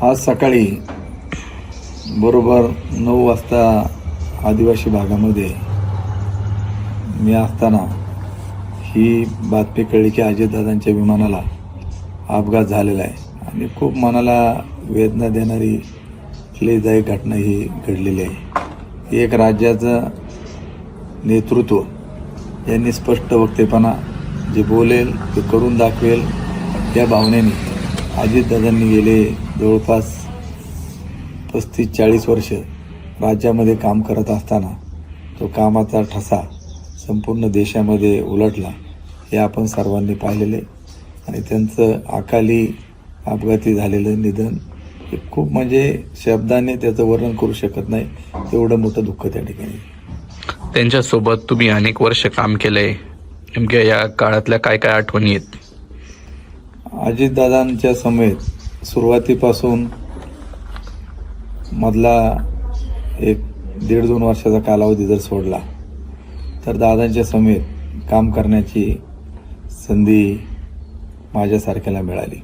आज सकाळी बरोबर नऊ वाजता आदिवासी भागामध्ये मी असताना ही बातमी कळली की अजितदादांच्या विमानाला अपघात झालेला आहे. आणि खूप मनाला वेदना देणारी क्लेदायक घटना ही घडलेली आहे. एक राज्याचं नेतृत्व यांनी स्पष्ट वक्तेपणा जे बोलेल ते करून दाखवेल या भावनेने अजितदादांनी गेले जवळपास पस्तीस चाळीस वर्ष राज्यामध्ये काम करत असताना तो कामाचा ठसा संपूर्ण देशामध्ये उलटला हे आपण सर्वांनी पाहिलेले. आणि त्यांचं अकाली अपघाती झालेलं निधन हे खूप म्हणजे शब्दाने त्याचं वर्णन करू शकत नाही. एवढं मोठं दुःख त्या ठिकाणी. त्यांच्यासोबत तुम्ही अनेक वर्ष काम केलंय. नेमक्या या काळातल्या काय काय आठवणी आहेत? अजितदादांच्या समेत सुरुवातीपासून मधला एक दीड दोन वर्षाचा कालावधी जर सोडला तर दादांच्या समेत काम करण्याची संधी माझ्यासारख्याला मिळाली.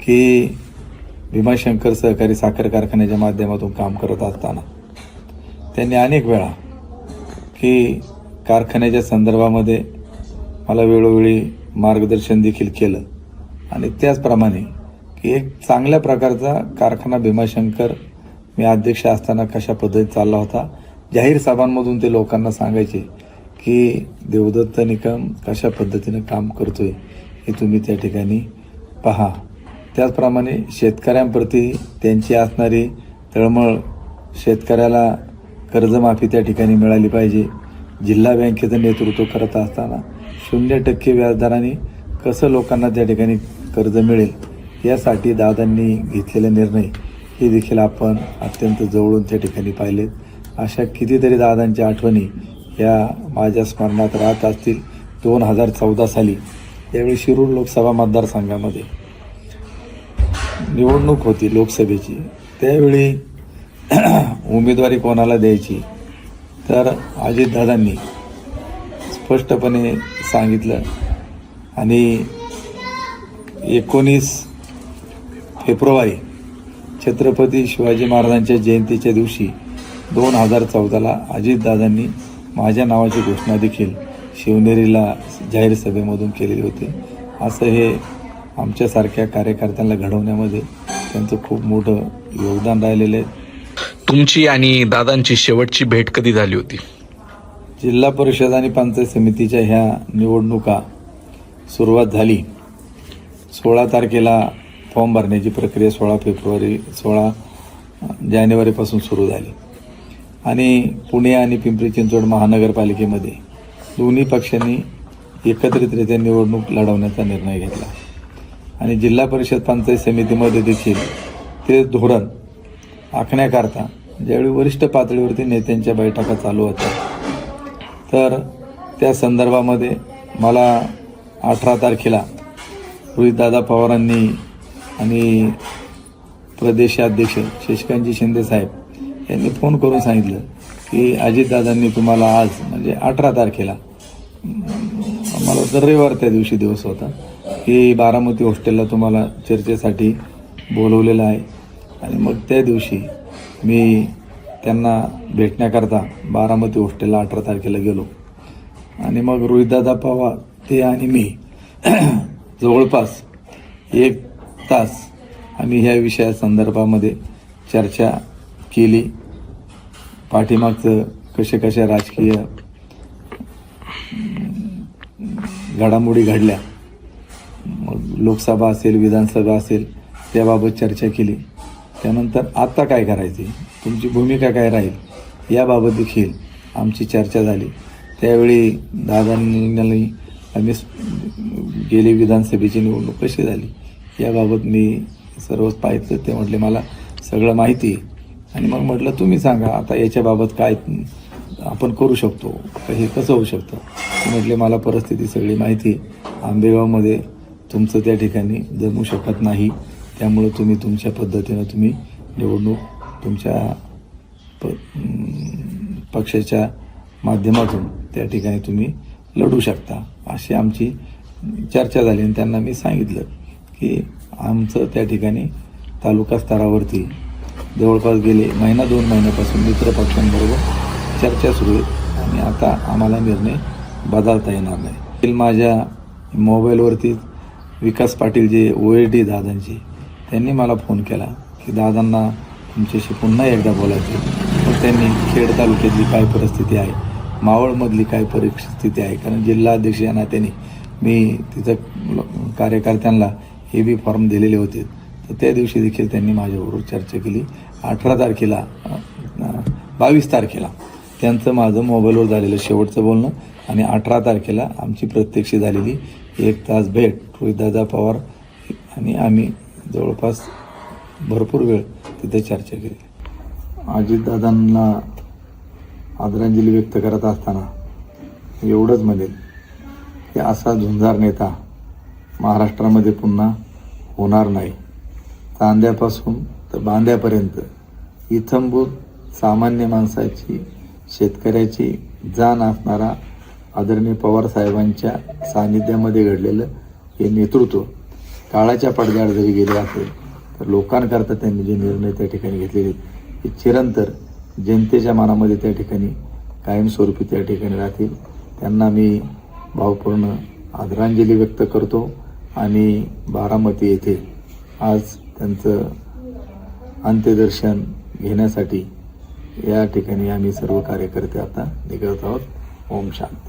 की भीमाशंकर सहकारी साखर कारखान्याच्या माध्यमातून काम करत असताना त्यांनी अनेक वेळा की कारखान्याच्या संदर्भामध्ये मला वेळोवेळी मार्गदर्शन देखील केलं आणि त्याचप्रमाणे की एक चांगल्या प्रकारचा कारखाना भीमाशंकर मी अध्यक्ष असताना कशा पद्धतीत चालला होता. जाहीर सभांमधून ते लोकांना सांगायचे की देवदत्त निकम कशा पद्धतीनं काम करतोय हे तुम्ही त्या ठिकाणी पहा. त्याचप्रमाणे शेतकऱ्यांप्रती त्यांची असणारी तळमळ शेतकऱ्याला कर्जमाफी त्या ठिकाणी मिळाली पाहिजे. जिल्हा बँकेचं नेतृत्व करत असताना शून्य टक्के व्याजदराने कसं लोकांना त्या ठिकाणी कर्ज मिळेल? यासाठी दादांनी घेतलेले निर्णय हे देखील आपण अत्यंत जवळून त्या ठिकाणी पाहिलेत. अशा कितीतरी दादांच्या आठवणी या माझ्या स्मरणात राहत असतील. दोन हजार चौदा साली यावेळी शिरूर लोकसभा मतदारसंघामध्ये निवडणूक होती लोकसभेची. त्यावेळी उमेदवारी कोणाला द्यायची? तर अजितदादांनी स्पष्टपणे सांगितलं. आणि एकोणीस फेब्रुवारी छत्रपती शिवाजी महाराजांच्या जयंतीच्या दिवशी दोन हजार चौदाला अजितदादांनी माझ्या नावाची घोषणा देखील शिवनेरीला जाहीर सभेमधून केलेली होती. असं हे आमच्यासारख्या कार्यकर्त्यांना घडवण्यामध्ये त्यांचं खूप मोठं योगदान राहिलेलं आहे. तुमची आणि दादांची शेवटची भेट कधी झाली होती? जिल्हा परिषद आणि पंचायत समितीच्या ह्या निवडणुका सुरुवात झाली. सोळा तारखेला फॉर्म भरण्याची प्रक्रिया सोळा फेब्रुवारी सोळा जानेवारीपासून सुरू झाली. आणि पुणे आणि पिंपरी चिंचवड महानगरपालिकेमध्ये दोन्ही पक्षांनी एकत्रितरित्या निवडणूक लढवण्याचा निर्णय घेतला. आणि जिल्हा परिषद पंचायत समितीमध्ये देखील ते धोरण आखण्याकरता ज्यावेळी वरिष्ठ पातळीवरती नेत्यांच्या बैठका चालू होत्या. तर त्या संदर्भामध्ये मला अठरा तारखेला रोहितदादा पवारांनी आणि प्रदेशाध्यक्ष शशिकांतजी शिंदे साहेब यांनी फोन करून सांगितलं की अजितदादांनी तुम्हाला आज म्हणजे अठरा तारखेला मला तर रविवार त्या दिवशी दिवस होता की बारामती हॉस्टेलला तुम्हाला चर्चेसाठी बोलवलेलं आहे. आणि मग त्या दिवशी मी त्यांना भेटण्याकरता बारामती हॉस्टेलला अठरा तारखेला गेलो. आणि मग रोहितदादा पवार ते आणि मी जवळपास एक तास आम्ही ह्या विषया संदर्भामध्ये चर्चा केली. पाठीमागचं कशा कशा राजकीय घडामोडी घडल्या. मग लोकसभा असेल विधानसभा असेल त्याबाबत चर्चा केली. त्यानंतर आत्ता काय करायचे? तुमची भूमिका काय राहील? याबाबत देखील आमची चर्चा झाली. त्यावेळी दादांनी आम्ही गेली विधानसभेची निवडणूक कशी झाली? याबाबत मी सर्वच पाहिजे ते म्हटले मला सगळं माहिती आणि मग म्हटलं तुम्ही सांगा आता याच्याबाबत काय आपण करू शकतो? हे कसं होऊ शकतं? म्हटले मला परिस्थिती सगळी माहिती आहे. आंबेगावमध्ये तुमचं त्या ठिकाणी जमू शकत नाही. त्यामुळं तुम्ही तुमच्या पद्धतीनं तुम्ही निवडणूक तुमच्या प पक्षाच्या माध्यमातून त्या ठिकाणी तुम्ही लढू शकता. अशी आमची चर्चा झाली आणि त्यांना मी सांगितलं. की आमचं त्या ठिकाणी तालुका स्तरावरती जवळपास गेले महिना दोन महिन्यापासून मित्र पक्षांबरोबर चर्चा सुरू आहे. आणि आता आम्हाला निर्णय बदलता येणार नाही. माझ्या मोबाईलवरती विकास पाटील जे ओ ए डी दादांचे त्यांनी मला फोन केला की दादांना तुमच्याशी पुन्हा एकदा बोलायचे तर त्यांनी खेड तालुक्यातली काय परिस्थिती आहे? मावळमधली काय परिस्थिती आहे? कारण जिल्हाध्यक्ष या नात्याने मी तिथं कार्यकर्त्यांना ए बी फॉर्म दिलेले होते. तर त्या दिवशी देखील त्यांनी माझ्याबरोबर चर्चा केली. अठरा तारखेला बावीस तारखेला त्यांचं माझं मोबाईलवर झालेलं शेवटचं बोलणं आणि अठरा तारखेला आमची प्रत्यक्ष झालेली एक तास भेट रोहितदादा पवार आणि आम्ही जवळपास भरपूर वेळ तिथे चर्चा केली. अजितदादांना आदरांजली व्यक्त करत असताना एवढंच म्हणेल की असा झुंजार नेता महाराष्ट्रामध्ये पुन्हा होणार नाही. चांद्यापासून तर बांद्यापर्यंत. इथंभूत सामान्य माणसाची शेतकऱ्याची जाण असणारा आदरणीय पवार साहेबांच्या सानिध्यामध्ये घडलेलं हे नेतृत्व काळाच्या पडद्याआड जरी गेले असेल तर लोकांकरता त्यांनी जे निर्णय त्या ठिकाणी घेतलेले आहेत, हे चिरंतर जनतेच्या मनामध्ये त्या ठिकाणी कायमस्वरूपी त्या ठिकाणी राहतील. त्यांना मी भावपूर्ण आदरांजली व्यक्त करतो. आणि बारामती येथे आज त्यांचं अंत्यदर्शन घेण्यासाठी या ठिकाणी आम्ही सर्व कार्यकर्ते आता निघत आहोत. ओम शांत.